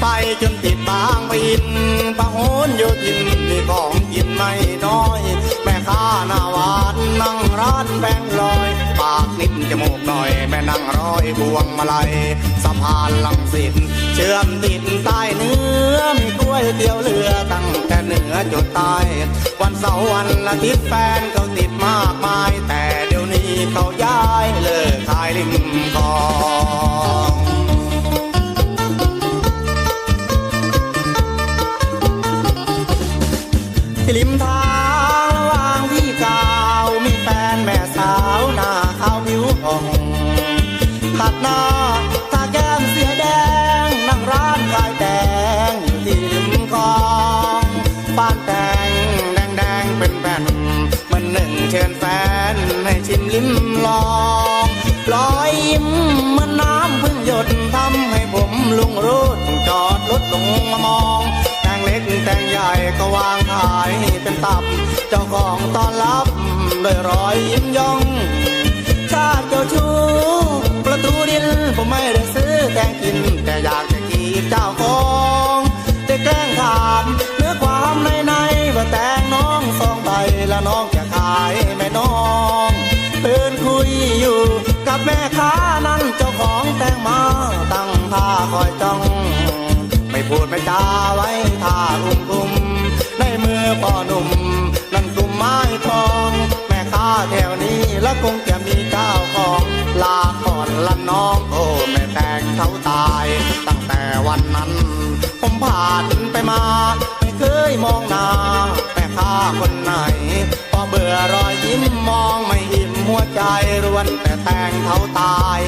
ไปจนติดบางปะอินปะโหนโยธินมีของกินไม่น้อย แม่ค้าหน้าหวานนั่งร้านแบงลอย ปากนิดจมูกหน่อย แม่นั่งร้อยพวงมาลัยสะพานลังสิตเชื่อมติดใต้เนื้อมีกล้วยเตี๋ยวเรือตั้งแต่เหนือจนใต้วันเสาร์วันอาทิตย์แฟนเขาติดมากมาย แต่เดี๋ยวนี้เขาย้ายเลิกขายริมคลอง ที่ริมทางระหว่างพี่กาวมีแฟนแม่สาวหน้าขาวผิวผ่องขัดหน้าตาแก้มเสียแดงนั่งร้านขายแตงที่ริมคลองป้านแตงแดงแดงๆเป็นแผ่นมันหนึ่งเชิญแฟนให้ชิมลิ้มลองรอยยิ้มเหมันน้ำพึ่งหยดทำให้ผมลุงรูดจอดรถลงมามองแตงเล็กแตงใหญ่ก็วางายเป็นตับ เจ้าของตอนรับด้วยรอยยิ้มย่องชาติเจ้าชู้ประตูดินผมไม่ได้ซื้อแตงกิน แต่อยากจะกีบเจ้าของได้แกล้งถามเนื้อความในในว่าแต่งน้องสองใบแล้วน้องจะขายไหมน้องเพื่อนคุยอยู่กับแม่ค้านั้นเจ้าของแตงมาตั้งท่าคอยจ้อง ไม่พูดไม่จาไว้ท่าอุ้ม ตุ่มนั่นกุมไม้ทอง แม่ค้าแถวนี้แล้วคงจะมีเจ้าของ ลาก่อนละน้องโอ้แม่แตงเขาตาย ตั้งแต่วันนั้น ผมผ่านไปมา ไม่เคยมองหน้าแม่ค้าคนไหน พอเบื่อรอยยิ้มมองไม่อิ่มหัวใจรวนแต่แตงเขาตาย